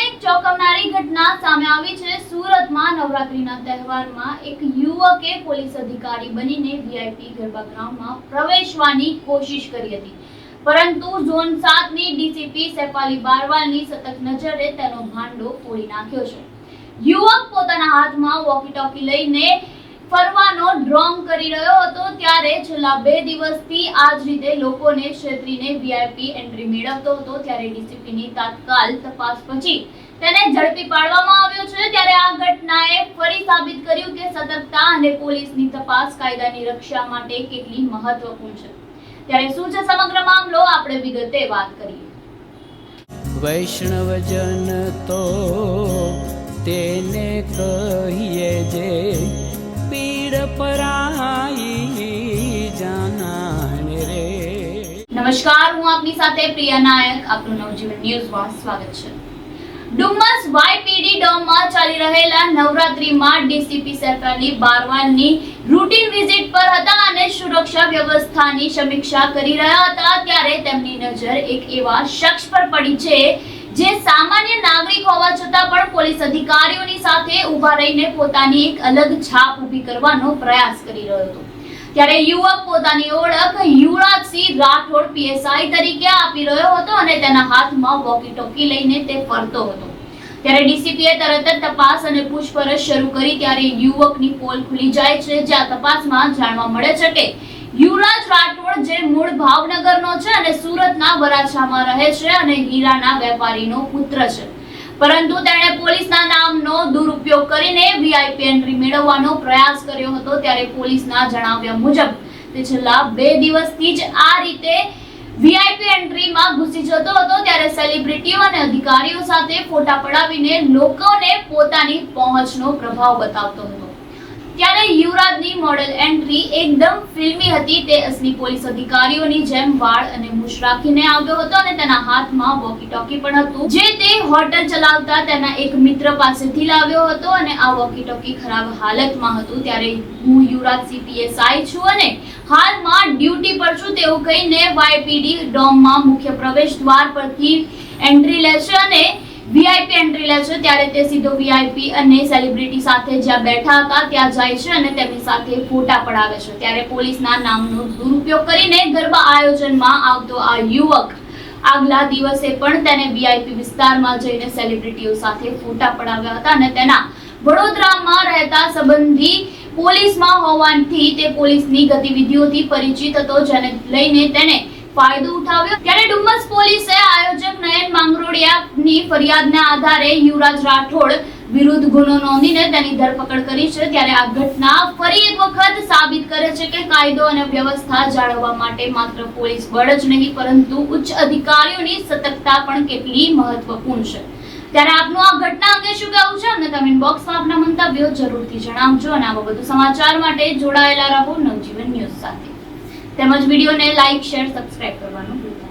એક ચોંકાવનારી ઘટના સામે આવી છે. સુરતમાં નવરાત્રીના તહેવારમાં એક યુવકે પોલીસ અધિકારી બનીને વીઆઈપી ગરબા ગ્રાઉન્ડમાં પ્રવેશવાની કોશિશ કરી હતી. પરંતુ ઝોન સાતની ડીસીપી સેફાલી બારવાલની સતત નજરે તેનો ભાંડો ફોડી નાખ્યો છે. યુવક પોતાના હાથમાં વોકી ટોકી લઈને ફરવાનો ડ્રોંગ કરી રહ્યો હતો ત્યારે છેલ્લા બે દિવસથી આ જ રીતે લોકોને છેતરીને વીઆઈપી એન્ટ્રી મેળવતો હતો ત્યારે ડીસીપીની તાત્કાલ તપાસ પછી તેને ઝડપી પાડવામાં આવ્યો છે. ત્યારે આ ઘટનાએ ફરી સાબિત કર્યું કે સતર્કતા અને પોલીસની તપાસ કાયદાની રક્ષા માટે કેટલી મહત્વપૂર્ણ છે. ત્યારે શું છે સમગ્ર મામલો? આપણે વિગતે વાત કરીએ. વૈષ્ણવજન તો તેને કહીએ જે પીડ પરાઈ જાનાને રે. નમસ્કાર, હું આપની સાથે પ્રિયા નાયક. આપનું નવજીવન ન્યૂઝમાં સ્વાગત છે. ડુમસ વાયપીડી ડોમમાં ચાલી રહેલા નવરાત્રીમાં ડીસીપી સરકારની બારવાનની રૂટીન વિઝિટ પર હતા અને સુરક્ષા વ્યવસ્થાની સમીક્ષા કરી રહ્યા હતા, ત્યારે તેમની નજર એક એવા શખ્સ પર પડી છે, જે સામાન્ય હોવા છતાં પણ પોલીસ અધિકારીઓની સાથે ઊભા રહીને પોતાની એક અલગ છાપ ઊભી કરવાનો પ્રયાસ કરી રહ્યો હતો. ત્યારે યુવક પોતાની ઓળખ યુવરાજસિંહ રાઠોડ પીએસઆઈ તરીકે આપી રહ્યો હતો અને તેના હાથમાં વોકી ટોકી લઈને તે ફરતો હતો. ત્યારે ડીસીપીએ તરત જ તપાસ અને પૂછપરછ શરૂ કરી ત્યારે યુવકની પોલ ખુલી જાય છે, જ્યાં તપાસમાં જાણવા મળે છે કે યુવરાજ રાઠોડ જે મૂળ ભાવનગરનો છે અને સુરતના વરાછામાં રહે છે અને હીરાના વેપારીનો પુત્ર છે. પરંતુ તેણે પોલીસના નામનો દુરુપયોગ કરીને વીઆઈપી એન્ટ્રી મેળવવાનો પ્રયાસ કર્યો હતો ત્યારે પોલીસના જણાવ્યા મુજબ તે છેલ્લા બે દિવસથી જ આ રીતે વીઆઈપી એન્ટ્રીમાં ઘૂસી જતો હતો ત્યારે સેલિબ્રિટીઓ અને અધિકારીઓ સાથે ફોટા પડાવીને લોકોને પોતાની પહોંચનો પ્રભાવ બતાવતો હતો. ત્યારે યુવરાજની મોડેલ એન્ટ્રી એકદમ ફિલ્મી હતી. તે અસલી પોલીસ અધિકારીઓની જેમ વાળ અને મૂછ રાખીને આવ્યો હતો અને તેના હાથમાં વોકી ટોકી પણ હતું. જે તે હોટલ ચલાવતા તેના એક મિત્ર પાસેથી લાવ્યો હતો અને આ વોકી ટોકી ખરાબ હાલતમાં હતું. ત્યારે હું યુવરાજ સીપીએસઆઈ છું અને હાલમાં ડ્યુટી પર છું તેવું કહીને વાયપીડી ડોમમાં મુખ્ય પ્રવેશ દ્વાર પરથી એન્ટ્રી લેશે અને વીઆઈપી એન્ટ્રી લે છે, ત્યારે તે સીધો વીઆઈપી અને સેલિબ્રિટી સાથે જ્યાં બેઠા હતા, ત્યાં જાય છે અને તેમની સાથે ફોટા પડાવે છે. ત્યારે પોલીસના નામનો દુરુપયોગ કરીને ગરબા આયોજનમાં આવતો આ યુવક આગલા દિવસે પણ તેને વીઆઈપી વિસ્તારમાં જઈને સેલિબ્રિટીઓ સાથે ફોટા પડાવ્યા હતા અને તેના વડોદરામાં રહેતા સંબંધી પોલીસમાં હોવાથી તે પોલીસની ગતિવિધિઓથી પરિચિત હતો, જેને લઈને તેને ફાયદો ઉઠાવ્યો. ત્યારે ડુમ્મસ પોલીસે આયોજક ફરિયાદના આધારે યુવરાજ રાઠોડ વિરુદ્ધ ગુનો નોંધીને તેની ધરપકડ કરી છે. ત્યારે આ ઘટના ફરી એક વખત સાબિત કરે છે કે કાયદો અને વ્યવસ્થા જાળવવા માટે માત્ર પોલીસ બળ જ નહીં, પરંતુ ઉચ્ચ અધિકારીઓની સતર્કતા પણ કેટલી મહત્વપૂર્ણ છે. ત્યારે આપનું આ ઘટના અંગે શું કહેવું છે? અમને કમેન્ટ બોક્સમાં આપના મંતવ્યો જરૂરથી જણાવજો અને આવા વધુ સમાચાર માટે જોડાયેલા રહો નવજીવન ન્યૂઝ સાથે. તેમજ વિડીયોને લાઈક શેર સબસ્ક્રાઇબ કરવાનું ભૂલતા